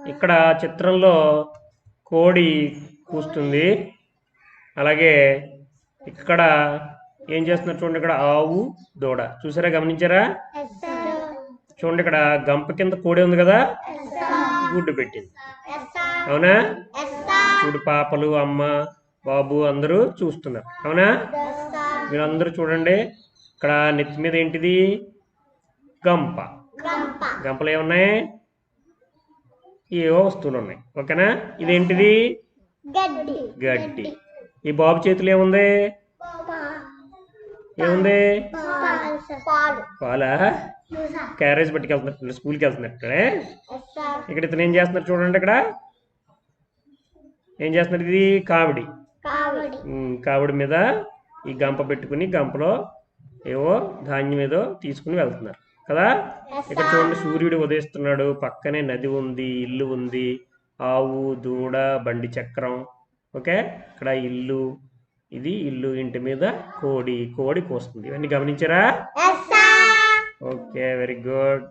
ఇక్కడ చిత్రంలో కోడి కూస్తుంది అలాగే ఇక్కడ ఏం చేస్తున్నారు చూడండి ఇక్కడ ఆవు దూడ. చూసారా గమనించారా? చూడండి ఇక్కడ గంప కింద కోడి ఉంది కదా? గుడ్డు పెట్టింది. అవునా? చూడు పాపలు అమ్మ బాబు అందరూ చూస్తున్నారు. అవునా? మీరందరూ చూడండి ఇక్కడ నెత్తి మీద ఏంటిది? గంప. గంపలు ఏమున్నాయి? ఏవో వస్తువులు ఉన్నాయి. ఓకేనా? ఇదేంటిది? గడ్డి. గడ్డి. ఈ బాబు చేతిలో ఏముంది? ఏముంది? పాలు. క్యారేజ్ పట్టుకెళ్తున్నట్టు స్కూల్కి వెళ్తున్నట్టే ఇక్కడ ఇతను ఏం చేస్తున్నారు చూడండి ఇక్కడ. ఏం చేస్తున్నారు ఇది? కావిడి. కావిడి మీద ఈ గంప పెట్టుకుని గంపలో ఏవో ధాన్యం ఏదో తీసుకుని వెళ్తున్నారు. కదా? ఇక్కడ చూడండి సూర్యుడు ఉదయిస్తున్నాడు. పక్కనే నది ఉంది ఇల్లు ఉంది. ఆవు దూడ బండి చక్రం. ఓకే? ఇక్కడ ఇల్లు. ఇది ఇల్లు ఇంటి మీద కోడి. కోడి కోస్తుంది. ఇవన్నీ గమనించారా? Okay very good.